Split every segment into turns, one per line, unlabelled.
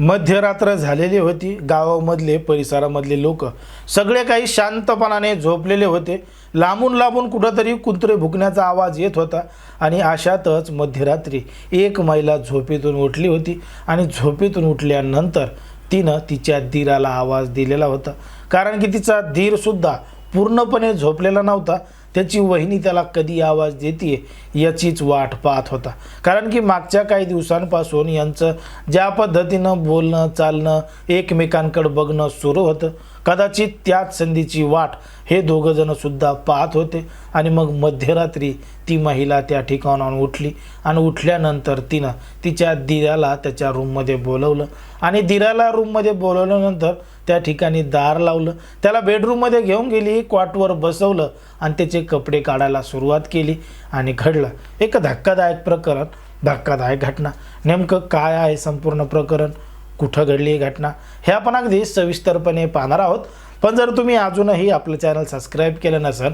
मध्यरात्र झालेली होती. गावामधले परिसरामधले लोक सगळे काही शांतपणाने झोपलेले होते. लांबून लांबून कुठंतरी कुत्रे भुकण्याचा आवाज येत होता आणि अशातच मध्यरात्री एक महिला झोपेतून उठली होती आणि झोपेतून उठल्यानंतर तिनं तिच्या धीराला आवाज दिलेला होता. कारण की तिचा धीरसुद्धा पूर्णपणे झोपलेला नव्हता. त्याची वहिनी त्याला कधी आवाज देते याचीच वाट पाहत होता. कारण की मागच्या काही दिवसांपासून यांचं ज्या पद्धतीनं बोलणं चालणं एकमेकांकडं बघणं सुरू होतं कदाचित त्याच संधीची वाट हे दोघंजणंसुद्धा पाहत होते. आणि मग मध्यरात्री ती महिला त्या ठिकाणाहून उठली आणि उठल्यानंतर तिनं तिच्या दिराला त्याच्या रूममध्ये बोलवलं. आणि दिराला रूममध्ये बोलवल्यानंतर त्या ठिकाणी दार लावलं. त्याला बेडरूममध्ये घेऊन गेली क्वाटवर बसवलं आणि त्याचे कपडे काढायला सुरुवात केली आणि घडलं. एक धक्कादायक प्रकरण धक्कादायक घटना. नेमकं काय आहे संपूर्ण प्रकरण? कुठं घडली ही घटना? हे आपण अगदी सविस्तरपणे पाहणार आहोत. पण जर तुम्ही अजूनही आपलं चॅनल सबस्क्राईब केलं नसेल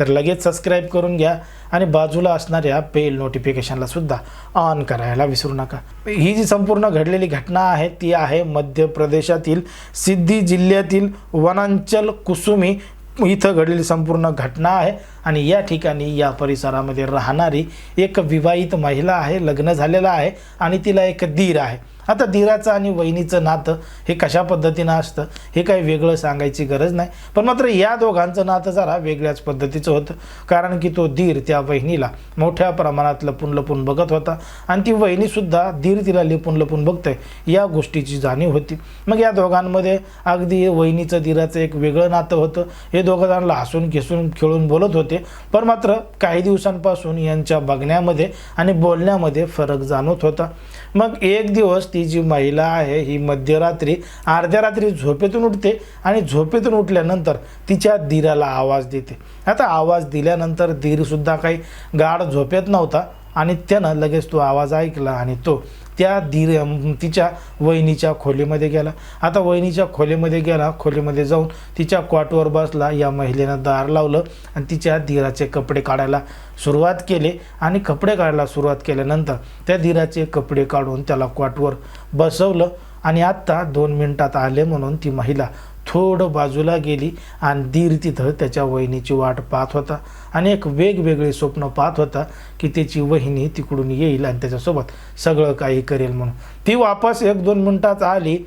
तर लगेच सबस्क्राईब करून घ्या आणि बाजूला असणाऱ्या बेल नोटिफिकेशनला सुद्धा ऑन करायला विसरू नका. ही जी संपूर्ण घडलेली घटना आहे ती आहे मध्य प्रदेशातील सिद्धी जिल्ह्यातील वनांचल कुसुमी इथं घडलेली संपूर्ण घटना आहे. आणि या ठिकाणी या परिसरामध्ये राहणारी एक विवाहित महिला आहे लग्न झालेलं आहे आणि तिला एक दीर आहे. आता धीराचं आणि वहिनीचं नातं हे कशा पद्धतीनं असतं हे काही वेगळं सांगायची गरज नाही. पण मात्र या दोघांचं नातं जरा वेगळ्याच पद्धतीचं होतं. कारण की तो धीर त्या वहिनीला मोठ्या प्रमाणात लपून लपून बघत होता. आणि ती वहिनीसुद्धा धीर तिला लपून लपून बघते या गोष्टीची जाणीव होती. मग या दोघांमध्ये अगदी वहिनीचं धीराचं एक वेगळं नातं होतं. हे दोघं जणांना हसून खेसून खेळून बोलत होते. पण मात्र काही दिवसांपासून यांच्या बघण्यामध्ये आणि बोलण्यामध्ये फरक जाणवत होता. मग एक दिवस ती जी महिला आहे ही मध्यरात्री अर्ध्या रात्री झोपेतून उठते आणि झोपेतून उठल्यानंतर तिच्या धीराला आवाज देते. आता आवाज दिल्यानंतर दीरसुद्धा काही गाढ झोपेत नव्हता आणि त्यानं लगेच तो आवाज ऐकला आणि तो त्या धीर तिच्या वहिनीच्या खोलीमध्ये गेला. आता वहिनीच्या खोलीमध्ये गेला. खोलीमध्ये जाऊन तिच्या क्वाटवर बसला. या महिलेनं दार लावलं आणि तिच्या धीराचे कपडे काढायला सुरुवात केले. आणि कपडे काढायला सुरुवात केल्यानंतर त्या धीराचे कपडे काढून त्याला क्वाटवर बसवलं. आणि आत्ता दोन मिनटात आले म्हणून ती महिला थोडं बाजूला गेली आणि दीर तिथं त्याच्या वहिनीची वाट पाहत होता. आणि एक वेगवेगळे स्वप्न पाहत होता की त्याची वहिनी तिकडून येईल आणि त्याच्यासोबत सगळं काही करेल म्हणून. ती वापस एक दोन मिनटात आली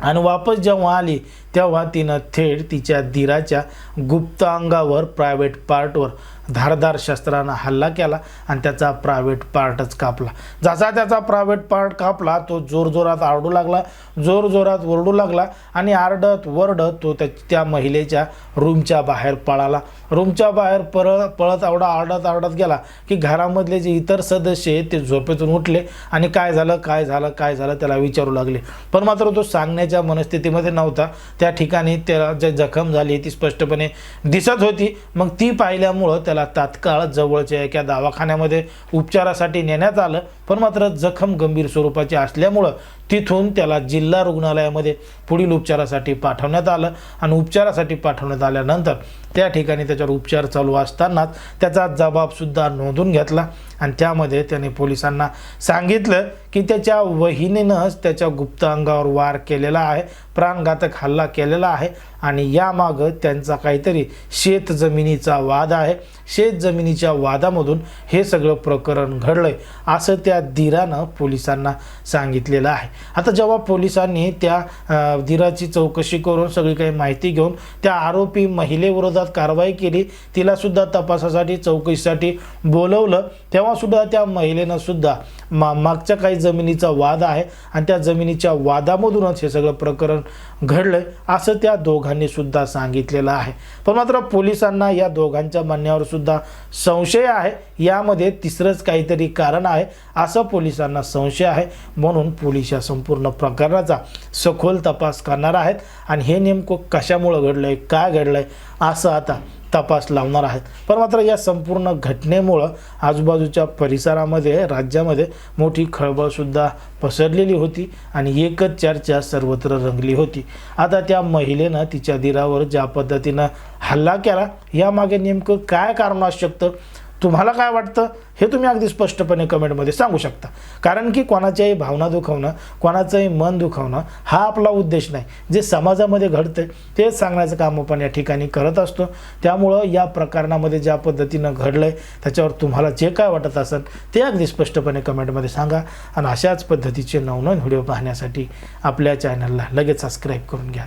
आणि वापस जेव्हा आली तेव्हा तिनं थेट तिच्या दिराच्या गुप्त अंगावर प्रायव्हेट पार्टवर धारदार शस्त्रानं हल्ला केला आणि त्याचा प्रायव्हेट पार्टच कापला. जसा त्याचा प्रायव्हेट पार्ट कापला तो जोरजोरात आरडू लागला जोरजोरात ओरडू लागला आणि आरडत वरडत तो त्या त्या महिलेच्या रूमच्या बाहेर पळाला. रूमच्या बाहेर परळ पळत आवडा आरडत आरडत गेला की घरामधले जे इतर सदस्य आहेत ते झोपेतून उठले आणि काय झालं काय झालं काय झालं त्याला विचारू लागले. पण मात्र तो सांगण्याच्या मनस्थितीमध्ये नव्हता. त्या ठिकाणी त्याला जे जखम झाली ती स्पष्टपणे दिसत होती. मग ती पाहिल्यामुळं त्याला तात्काळ जवळच्या एका दवाखान्यामध्ये उपचारासाठी नेण्यात आलं. पण मात्र जखम गंभीर स्वरूपाची असल्यामुळं तिथून त्याला जिल्हा रुग्णालयामध्ये पुढील उपचारासाठी पाठवण्यात आलं. आणि उपचारासाठी पाठवण्यात आल्यानंतर त्या ठिकाणी त्याच्यावर उपचार चालू असतानाच त्याचा जबाबसुद्धा नोंदून घेतला. आणि त्यामध्ये त्याने पोलिसांना सांगितलं की त्याच्या वहिनीनंच त्याच्या गुप्त अंगावर वार केलेला आहे प्राणघातक हल्ला केलेला आहे आणि यामागं त्यांचा काहीतरी शेत जमिनीचा वाद आहे. शेत जमिनीच्या वादामधून हे सगळं प्रकरण घडलंय असं त्या दिरानं पोलिसांना सांगितलेलं आहे. आता जेव्हा पोलिसांनी त्या दिराची चौकशी करून सगळी काही माहिती घेऊन त्या आरोपी महिलेविरोधात कारवाई केली. तिला सुद्धा तपासासाठी चौकशीसाठी बोलवलं. तेव्हा सुद्धा त्या महिलेनं सुद्धा मा मागच्या काही जमिनीचा वाद आहे. आणि त्या जमिनीच्या वादामधूनच हे सगळं प्रकरण घडलंय असं त्या दोघांनी सुद्धा सांगितलेलं आहे. पण मात्र पोलिसांना या दोघांच्या म्हणण्यावर सुद्धा संशय आहे. यामध्ये तिसरंच काहीतरी कारण आहे असं पोलिसांना संशय आहे. म्हणून पोलीस या संपूर्ण प्रकरणाचा सखोल तपास करणार आहेत. आणि हे नेमकं कशामुळं घडलंय काय घडलंय असं आता तपास लावणार आहेत. पण मात्र या संपूर्ण घटनेमुळं आजूबाजूच्या परिसरामध्ये राज्यामध्ये मोठी खळबळसुद्धा पसरलेली होती आणि एकच चर्चा सर्वत्र रंगली होती. आता त्या महिलेनं तिच्या दिरावर ज्या पद्धतीनं हल्ला केला यामागे नेमकं काय कारण असू शकतं? तुम्हाला काय वाटतं? हे तुम्ही अगदी स्पष्टपणे कमेंटमध्ये सांगू शकता. कारण की कोणाच्याही भावना दुखवणं कोणाचंही मन दुखवणं हा आपला उद्देश नाही. जे समाजामध्ये घडतं तेच सांगण्याचं काम आपण या ठिकाणी करत असतो. त्यामुळं या प्रकरणामध्ये ज्या पद्धतीनं घडलं आहे त्याच्यावर तुम्हाला जे काय वाटत असेल ते अगदी स्पष्टपणे कमेंटमध्ये सांगा. आणि अशाच पद्धतीचे नवनवीन व्हिडिओ पाहण्यासाठी आपल्या चॅनलला लगेच सबस्क्राईब करून घ्या.